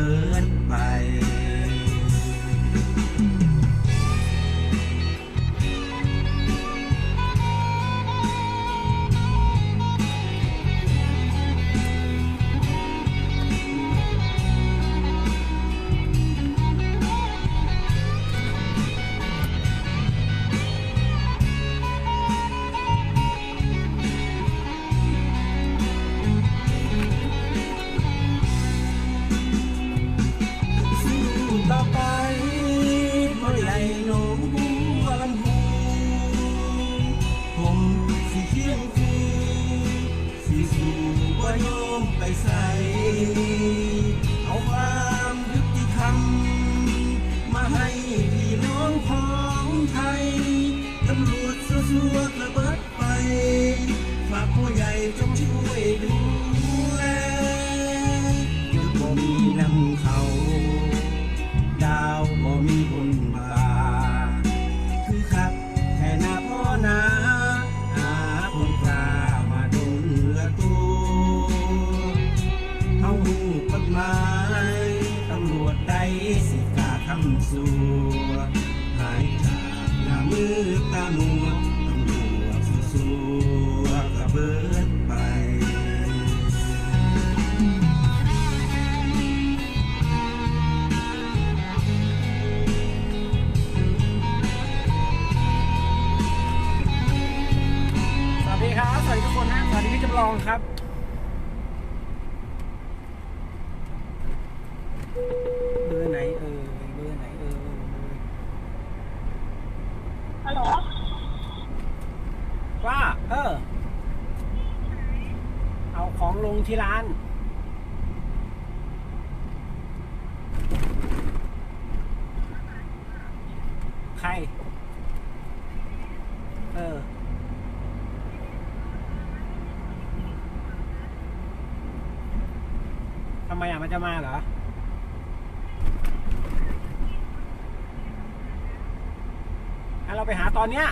ๆ โยมไปใส่ ใคร เออ ทำไมอะมันจะมาเหรอถ้าเราไปหาตอนเนี้ย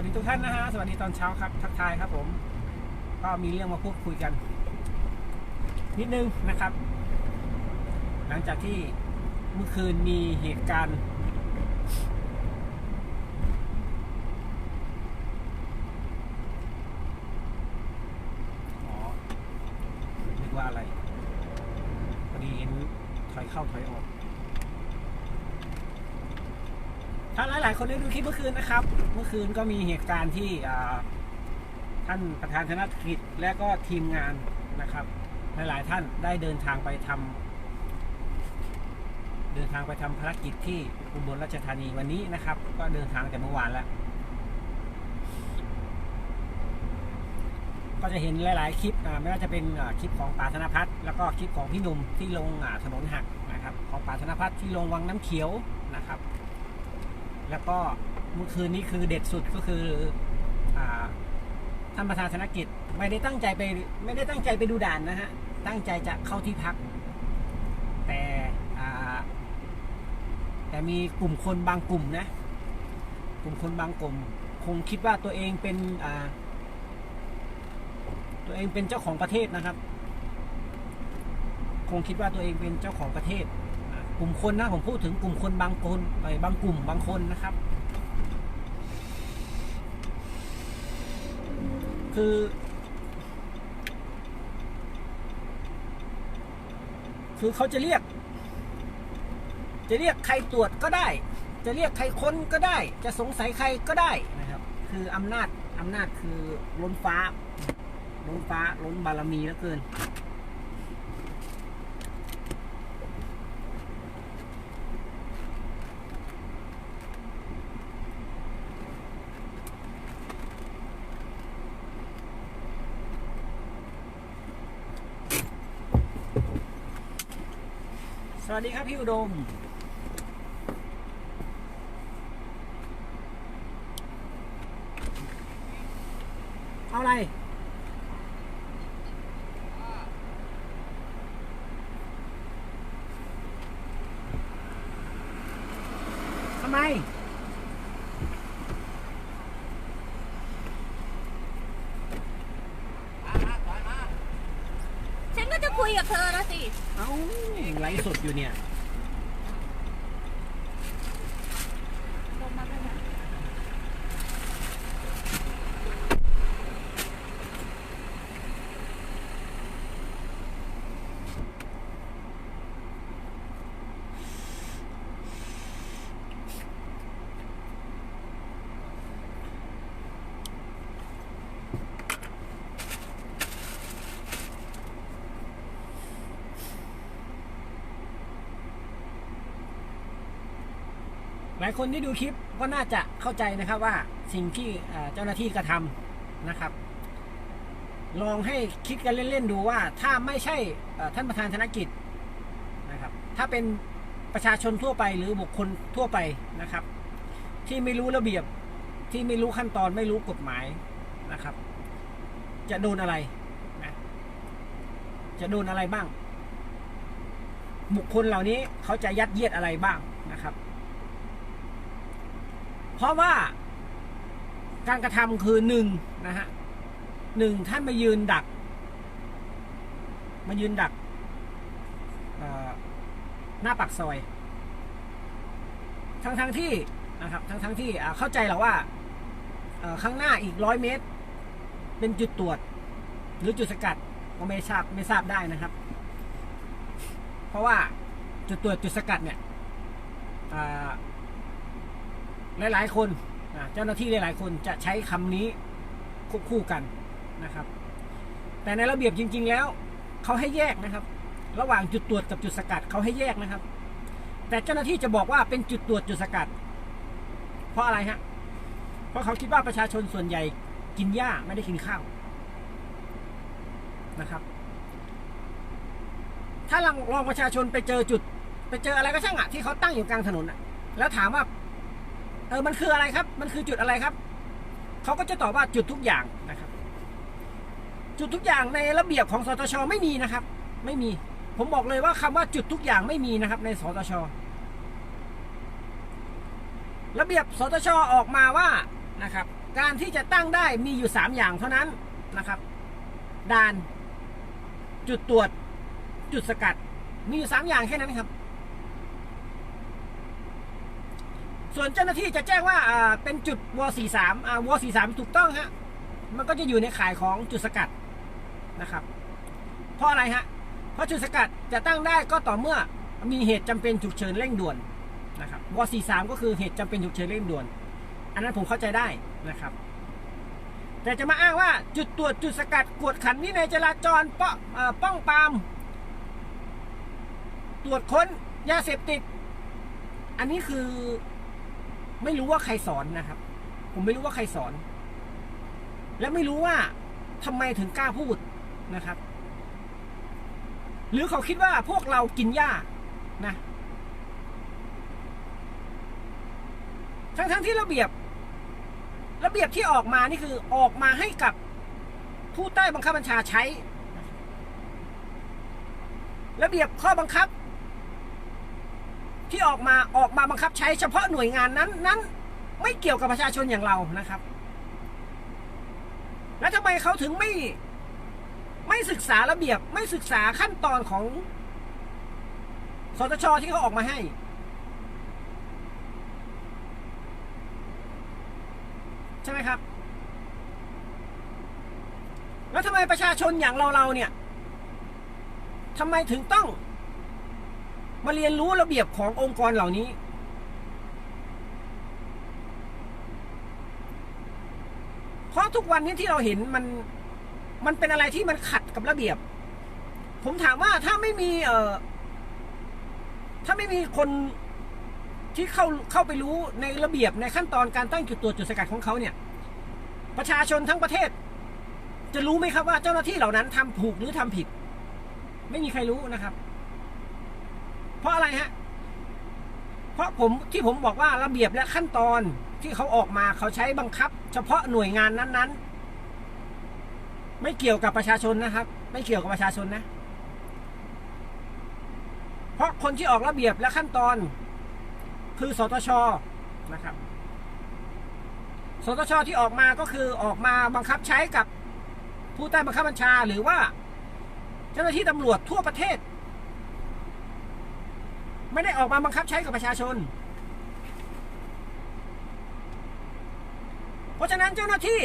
วัสดีทุกท่านนะฮะ สวัสดีตอนเช้าครับ ทักทายครับผม ก็มีเรื่องมาพูดคุยกัน นิดนึงนะครับ หลังจากที่เมื่อคืนมีเหตุการณ์ อ๋อนึกว่าอะไรพอดีเห็นถอยเข้าถอยออก ถ้าหลาย ๆ คนได้ดูคลิปเมื่อคืนนะครับ เมื่อคืนก็มีเหตุการณ์ที่ท่านประธานคณะกิจและก็ทีมงานนะครับ หลายๆท่านได้เดินทางไปทำเดินทางไปทำภารกิจที่อุบลราชธานีวันนี้นะครับ ก็เดินทางแต่เมื่อวานแล้ว ก็จะเห็นหลาย ๆ คลิปไม่ว่าจะเป็นคลิปของป่าธนพัฒน์แล้วก็คลิปของพี่หนุ่มที่ลงถนนหักนะครับ ของป่าธนพัฒน์ที่ลงวังน้ำเขียวนะครับ แล้วก็เมื่อคืนนี้คือเด็ดสุดก็คืออ่าท่านประธานธนกิจไม่ได้ตั้งใจไป ไม่ได้ตั้งใจไปดูด่านนะฮะ ตั้งใจจะเข้าที่พัก แต่แต่มีกลุ่มคนบางกลุ่มนะ กลุ่มคนบางกลุ่ม คงคิดว่าตัวเองเป็นตัวเองเป็นเจ้าของประเทศนะครับ คงคิดว่าตัวเองเป็นเจ้าของประเทศ กลุ่มคนนะผมพูดถึงกลุ่มคนบางคนไปบางกลุ่มบางคนนะครับ คือ คือเขาจะเรียก จะเรียกใครตรวจก็ได้ จะเรียกใครค้นก็ได้ จะสงสัยใครก็ได้นะครับ คืออำนาจอำนาจคือล้นฟ้าล้นฟ้าล้นบารมีเหลือเกิน วัสดีครับพี่อุดม เอาอะไร ทำไม ฉันก็จะคุยกับเธอนะสิ เอ้าไลฟ์สดอยู่เนี่ย ลงมาเลยนะ หลายคนที่ดูคลิปก็น่าจะเข้าใจนะครับว่าสิ่งที่เจ้าหน้าที่กระทำนะครับ ลองให้คิดกันเล่นๆดูว่าถ้าไม่ใช่ท่านประธานธนกิจนะครับ ถ้าเป็นประชาชนทั่วไปหรือบุคคลทั่วไปนะครับ ที่ไม่รู้ระเบียบที่ไม่รู้ขั้นตอนไม่รู้กฎหมายนะครับ จะโดนอะไรนะจะโดนอะไรบ้าง บุคคลเหล่านี้เขาจะยัดเยียดอะไรบ้างนะครับ เพราะว่าการกระทำคือหนึ่งนะฮะหนึ่งท่านมายืนดัก มายืนดักหน้าปากซอย ทั้งทั้งที่นะครับ ทั้งทั้งที่เข้าใจแล้วว่าข้างหน้าอีกร้อยเมตร เป็นจุดตรวจ หรือจุดสกัดก็ไม่ทราบไม่ทราบได้นะครับ เพราะว่าจุดตรวจจุดสกัดเนี่ยอ่า หลาย ๆ คนเจ้าหน้าที่หลาย ๆ คนจะใช้คำนี้ควบคู่กันนะครับ แต่ในระเบียบจริง ๆ แล้วเขาให้แยกนะครับ ระหว่างจุดตรวจกับจุดสกัดเขาให้แยกนะครับ แต่เจ้าหน้าที่จะบอกว่าเป็นจุดตรวจจุดสกัด เพราะอะไรฮะเพราะเขาคิดว่าประชาชนส่วนใหญ่กินหญ้าไม่ได้กินข้าวนะครับ ถ้าลองลองประชาชนไปเจอจุด ไปเจออะไรก็ช่างอะที่เขาตั้งอยู่กลางถนนอะแล้วถามว่า เออมันคืออะไรครับ มันคือจุดอะไรครับ เขาก็จะตอบว่าจุดทุกอย่างนะครับ จุดทุกอย่างในระเบียบของสตชไม่มีนะครับ ไม่มี ผมบอกเลยว่าคำว่าจุดทุกอย่างไม่มีนะครับ ในสตชระเบียบสตชออกมาว่านะครับ การที่จะตั้งได้มีอยู่สามอย่างเท่านั้นนะครับ ด่าน จุดตรวจ จุดสกัด มีอยู่สามอย่างแค่นั้นครับ ส่วนเจ้าหน้าที่จะแจ้งว่าอ่าเป็นจุดว43อ่าว43 ถูกต้องฮะ มันก็จะอยู่ในข่ายของจุดสกัดนะครับ เพราะอะไรฮะ เพราะจุดสกัดจะตั้งได้ก็ต่อเมื่อมีเหตุจำเป็นฉุกเฉินเร่งด่วนนะครับว43 ก็คือเหตุจำเป็นฉุกเฉินเร่งด่วน อันนั้นผมเข้าใจได้นะครับ แต่จะมาอ้างว่าจุดตรวจจุดสกัดกวดขันวินัยจราจรป้อเอ่อป้องปาม ตรวจค้นยาเสพติด อันนี้คือ ไม่รู้ว่าใครสอนนะครับ ผมไม่รู้ว่าใครสอน และไม่รู้ว่าทำไมถึงกล้าพูดนะครับ หรือเขาคิดว่าพวกเรากินหญ้านะทั้งทั้งที่ระเบียบ ระเบียบที่ออกมานี่คือออกมาให้กับผู้ใต้บังคับบัญชาใช้ ระเบียบข้อบังคับ ที่ออกมาออกมาบังคับใช้เฉพาะหน่วยงานนั้นนั้นไม่เกี่ยวกับประชาชนอย่างเรานะครับ แล้วทำไมเขาถึงไม่ไม่ศึกษาระเบียบไม่ศึกษาขั้นตอนของสตชที่เขาออกมาให้ ใช่ไหมครับ แล้วทำไมประชาชนอย่างเราเราเนี่ยทำไมถึงต้อง มาเรียนรู้ระเบียบขององค์กรเหล่านี้ เพราะทุกวันนี้ที่เราเห็นมันมันเป็นอะไรที่มันขัดกับระเบียบ ผมถามว่าถ้าไม่มี เอ่อ ถ้าไม่มีคนที่เข้าเข้าไปรู้ในระเบียบในขั้นตอนการตั้งจุดตรวจจุดสกัดของเขาเนี่ย ประชาชนทั้งประเทศ จะรู้ไหมครับว่าเจ้าหน้าที่เหล่านั้นทำถูกหรือทำผิด ไม่มีใครรู้นะครับ เพราะอะไรฮะ เพราะผมที่ผมบอกว่าระเบียบและขั้นตอนที่เขาออกมาเขาใช้บังคับ เฉพาะหน่วยงานนั้นๆ ไม่เกี่ยวกับประชาชนนะครับ ไม่เกี่ยวกับประชาชนนะ เพราะคนที่ออกระเบียบและขั้นตอน คือสตชนะครับ สตชที่ออกมาก็คือออกมาบังคับใช้กับผู้ใต้บังคับบัญชาหรือว่า เจ้าหน้าที่ตำรวจทั่วประเทศ ไม่ได้ออกมาบังคับใช้กับประชาชน เพราะฉะนั้นเจ้าหน้าที่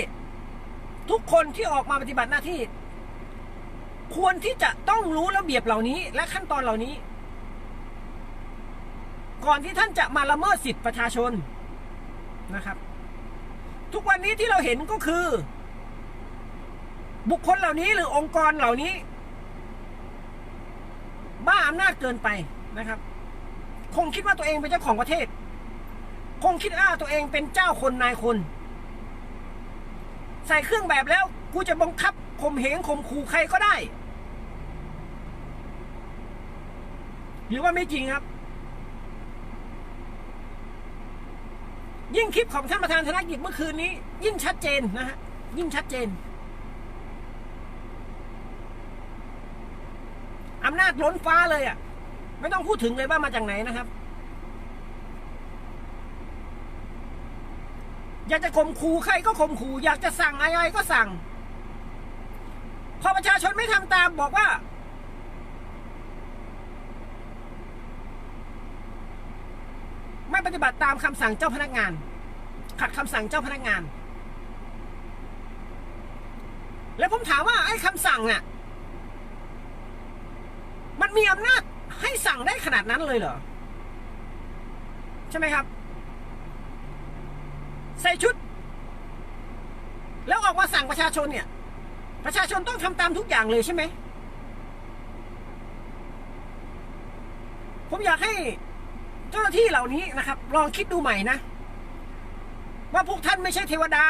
ทุกคนที่ออกมาปฏิบัติหน้าที่ ควรที่จะต้องรู้ระเบียบเหล่านี้ และขั้นตอนเหล่านี้ ก่อนที่ท่านจะมาละเมิดสิทธิประชาชนนะครับ ทุกวันนี้ที่เราเห็นก็คือ บุคคลเหล่านี้หรือองค์กรเหล่านี้ บ้าอำนาจเกินไปนะครับ คงคิดว่าตัวเองเป็นเจ้าของประเทศ คงคิดว่าตัวเองเป็นเจ้าคนนายคน ใส่เครื่องแบบแล้วกูจะบังคับข่มเหงข่มขู่ใครก็ได้ หรือว่าไม่จริงครับ ยิ่งคลิปของท่านประธานธนกิจเมื่อคืนนี้ ยิ่งชัดเจนนะฮะยิ่งชัดเจนอำนาจล้นฟ้าเลยอะ ไม่ต้องพูดถึงเลยว่ามาจากไหนนะครับ อยากจะข่มขู่ใครก็ข่มขู่อยากจะสั่งอะไรก็สั่ง พอประชาชนไม่ทำตามบอกว่า ไม่ปฏิบัติตามคำสั่งเจ้าพนักงาน ขัดคำสั่งเจ้าพนักงาน แล้วผมถามว่าไอ้คำสั่งน่ะ มันมีอำนาจ ให้สั่งได้ขนาดนั้นเลยเหรอ ใช่ไหมครับ ใส่ชุด แล้วออกมาสั่งประชาชนเนี่ย ประชาชนต้องทำตามทุกอย่างเลยใช่ไหม ผมอยากให้เจ้าหน้าที่เหล่านี้นะครับ ลองคิดดูใหม่นะ ว่าพวกท่านไม่ใช่เทวดา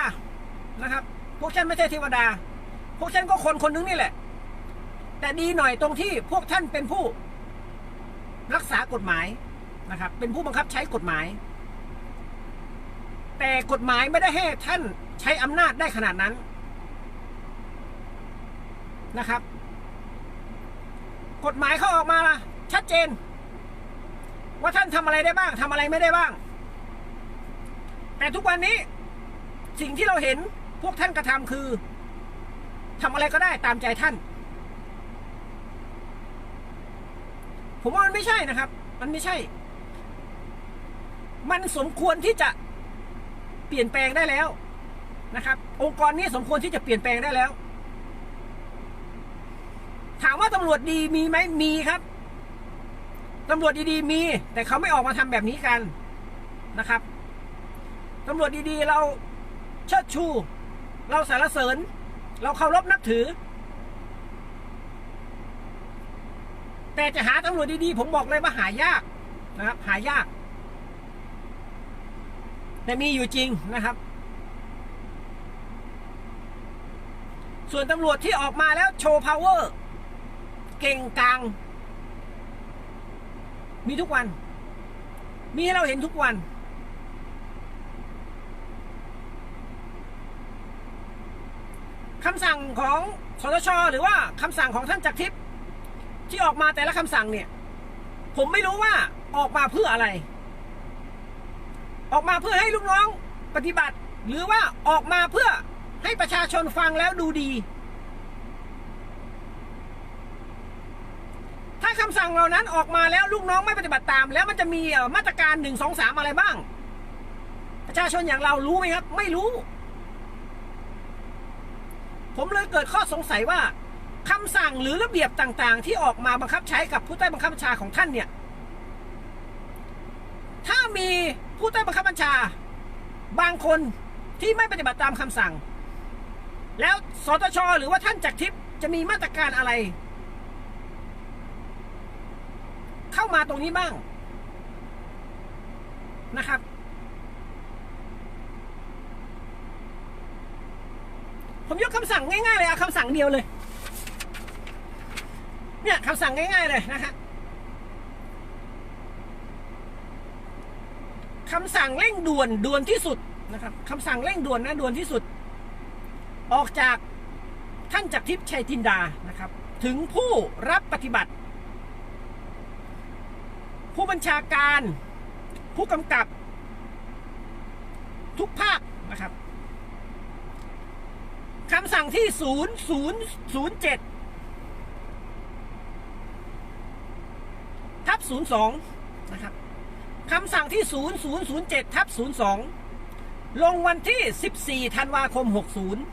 นะครับ พวกท่านไม่ใช่เทวดา พวกท่านก็คนคนนึงนี่แหละ แต่ดีหน่อยตรงที่พวกท่านเป็นผู้ รักษากฎหมายนะครับ เป็นผู้บังคับใช้กฎหมาย แต่กฎหมายไม่ได้ให้ท่านใช้อำนาจได้ขนาดนั้นนะครับ กฎหมายเขาออกมาชัดเจน ว่าท่านทำอะไรได้บ้างทำอะไรไม่ได้บ้าง แต่ทุกวันนี้สิ่งที่เราเห็นพวกท่านกระทำคือทำอะไรก็ได้ตามใจท่าน ผมว่ามันไม่ใช่นะครับ มันไม่ใช่ มันสมควรที่จะเปลี่ยนแปลงได้แล้วนะครับ องค์กรนี้สมควรที่จะเปลี่ยนแปลงได้แล้ว ถามว่าตำรวจดีมีไหมมีครับตำรวจดีๆมี แต่เขาไม่ออกมาทำแบบนี้กันนะครับตำรวจดีๆ เราเชิดชู เราสรรเสริญ เราเคารพนับถือ แต่จะหาตำรวจดีๆ ผมบอกเลยว่าหายากนะครับ หายาก แต่มีอยู่จริงนะครับ ส่วนตำรวจที่ออกมาแล้วโชว์ power เก่งกลาง มีทุกวัน มีให้เราเห็นทุกวันคำสั่งของสตชหรือว่าคำสั่งของท่านจักรทิพย์ ที่ออกมาแต่ละคำสั่งเนี่ย ผมไม่รู้ว่าออกมาเพื่ออะไร ออกมาเพื่อให้ลูกน้องปฏิบัติ หรือว่าออกมาเพื่อให้ประชาชนฟังแล้วดูดี ถ้าคำสั่งเหล่านั้นออกมาแล้วลูกน้องไม่ปฏิบัติตาม แล้วมันจะมีมาตรการหนึ่งสองสามอะไรบ้าง ประชาชนอย่างเรารู้ไหมครับ ไม่รู้ ผมเลยเกิดข้อสงสัยว่า คำสั่งหรือระเบียบต่างๆ ที่ออกมาบังคับใช้กับผู้ใต้บังคับบัญชาของท่านเนี่ย ถ้ามีผู้ใต้บังคับบัญชา บางคนที่ไม่ปฏิบัติตามคำสั่ง แล้วสตชหรือว่าท่านจักรทิพย์จะมีมาตรการอะไร เข้ามาตรงนี้บ้างนะครับ ผมยกคำสั่งง่ายๆเลยอะคำสั่งเดียวเลย เนี่ยคำสั่งง่ายๆเลยนะฮะคำสั่งเร่งด่วนด่วนที่สุดนะครับคำสั่งเร่งด่วนนะด่วนที่สุด ออกจากท่านจักรทิพย์ชัยจินดานะครับ ถึงผู้รับปฏิบัติ ผู้บัญชาการ ผู้กำกับ ทุกภาคนะครับคำสั่งที่ 0007 02นะครับคำสั่งที่ 0007ทับ02 ลงวันที่ 14 ธันวาคม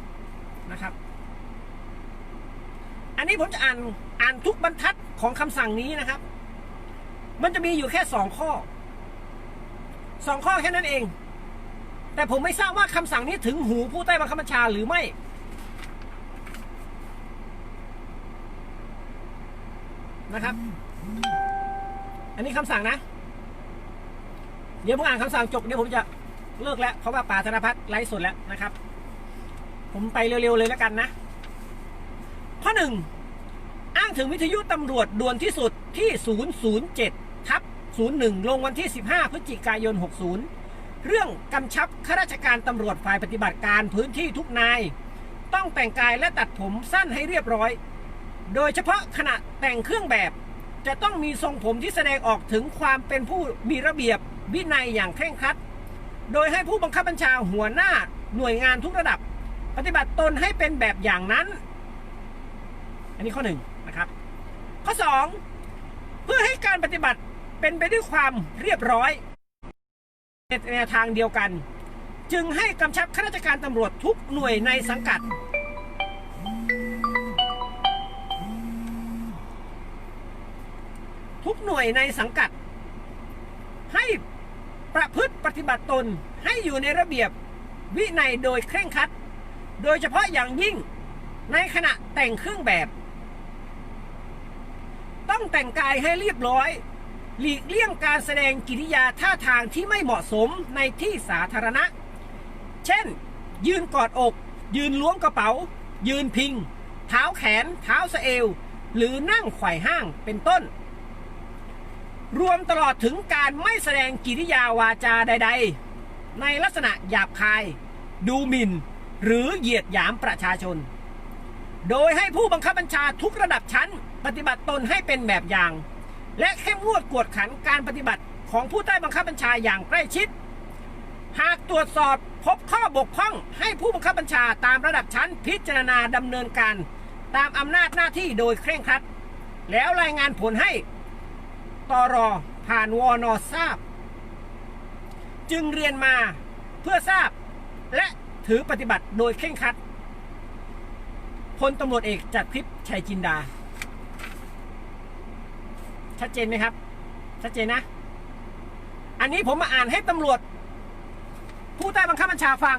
60 นะครับ อันนี้ผมจะอ่านอ่านทุกบรรทัดของคำสั่งนี้นะครับ มันจะมีอยู่แค่สองข้อสองข้อแค่นั้นเอง แต่ผมไม่ทราบว่าคำสั่งนี้ถึงหูผู้ใต้บังคับบัญชาหรือไม่นะครับ อันนี้คำสั่งนะ เดี๋ยวผมอ่านคำสั่งจบเดี๋ยวผมจะเลิกแล้วเพราะว่าป่าธนพัฒน์ไลฟ์สดแล้วนะครับ ผมไปเร็วๆเลยแล้วกันนะ ข้อหนึ่งอ้างถึงวิทยุตำรวจด่วนที่สุดที่ 007 ทับ 01 ลงวันที่ 15 พฤศจิกายน 60 เรื่องกำชับข้าราชการตำรวจฝ่ายปฏิบัติการพื้นที่ทุกนาย ต้องแต่งกายและตัดผมสั้นให้เรียบร้อย โดยเฉพาะขณะแต่งเครื่องแบบ จะต้องมีทรงผมที่แสดงออกถึงความเป็นผู้มีระเบียบวินัยอย่างเคร่งครัด โดยให้ผู้บังคับบัญชาหัวหน้าหน่วยงานทุกระดับ ปฏิบัติตนให้เป็นแบบอย่างนั้น อันนี้ข้อหนึ่งนะครับ ข้อสองเพื่อให้การปฏิบัติเป็นไปด้วยความเรียบร้อยในแนวทางเดียวกัน จึงให้กำชับข้าราชการตำรวจทุกหน่วยในสังกัด หน่วยในสังกัด ให้ประพฤติปฏิบัติตนให้อยู่ในระเบียบวินัยโดยเคร่งครัด โดยเฉพาะอย่างยิ่งในขณะแต่งเครื่องแบบ ต้องแต่งกายให้เรียบร้อย หลีกเลี่ยงการแสดงกิริยาท่าทางที่ไม่เหมาะสมในที่สาธารณะ เช่น ยืนกอดอก ยืนล้วงกระเป๋า ยืนพิง เท้าแขน เท้าสะเอว หรือนั่งไขว่ห้างเป็นต้น รวมตลอดถึงการไม่แสดงกิริยาวาจาใด ๆ ในลักษณะหยาบคาย ดูหมิ่น หรือเหยียดหยามประชาชน โดยให้ผู้บังคับบัญชาทุกระดับชั้น ปฏิบัติตนให้เป็นแบบอย่าง และเข้มงวดกวดขันการปฏิบัติของผู้ใต้บังคับบัญชาอย่างใกล้ชิด หากตรวจสอบพบข้อบกพร่องให้ผู้บังคับบัญชาตามระดับชั้นพิจารณาดำเนินการ ตามอำนาจหน้าที่โดยเคร่งครัด แล้วรายงานผลให้ ตรอผ่านวนทราบ จึงเรียนมาเพื่อทราบ และถือปฏิบัติโดยเคร่งครัดพลตำรวจเอกจักรทิพย์ชัยจินดา ชัดเจนไหมครับ ชัดเจนนะ อันนี้ผมมาอ่านให้ตำรวจ ผู้ใต้บังคับบัญชาฟัง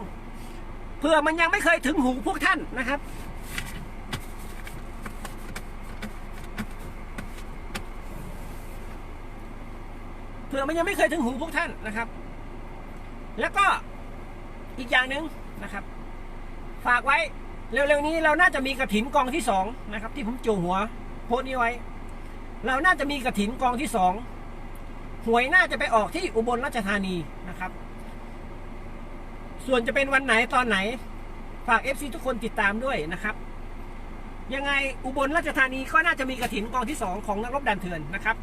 เผื่อมันยังไม่เคยถึงหูพวกท่านนะครับ ผื่อมันยังไม่เคยถึงหูพวกท่านนะครับ แล้วก็อีกอย่างหนึ่งนะครับ ฝากไว้เร็วๆนี้เราน่าจะมีกระถินกองที่สองนะครับ ที่ผมจูหัวโพสต์นี้ไว้ เราน่าจะมีกระถินกองที่สองหวยน่าจะไปออกที่อุบลราชธานีนะครับ ส่วนจะเป็นวันไหนตอนไหน ฝาก FC ทุกคนติดตามด้วยนะครับ ยังไงอุบลราชธานีก็น่าจะมีกระถินกองที่สองของนักรบดันเถื่อนนะครับ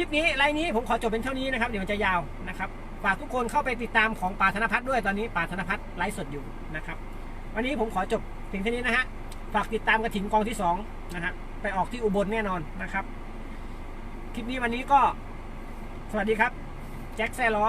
ลิปนี้ไลน์นี้ผมขอจบเป็นเท่านี้นะครับเดี๋ยวมันจะยาวนะครับฝากทุกคนเข้าไปติดตามของป่าธนพัฒน์ด้วยตอนนี้ป่าธนพัฒน์ไลฟ์สดอยู่นะครับ วันนี้ผมขอจบเพียงเท่านี้นะฮะฝากติดตามกระถิ่นกองที่สองนะฮะไปออกที่อุบลแน่นอนนะครับ คลิปนี้วันนี้ก็สวัสดีครับ แจ็คแซ่ล้อ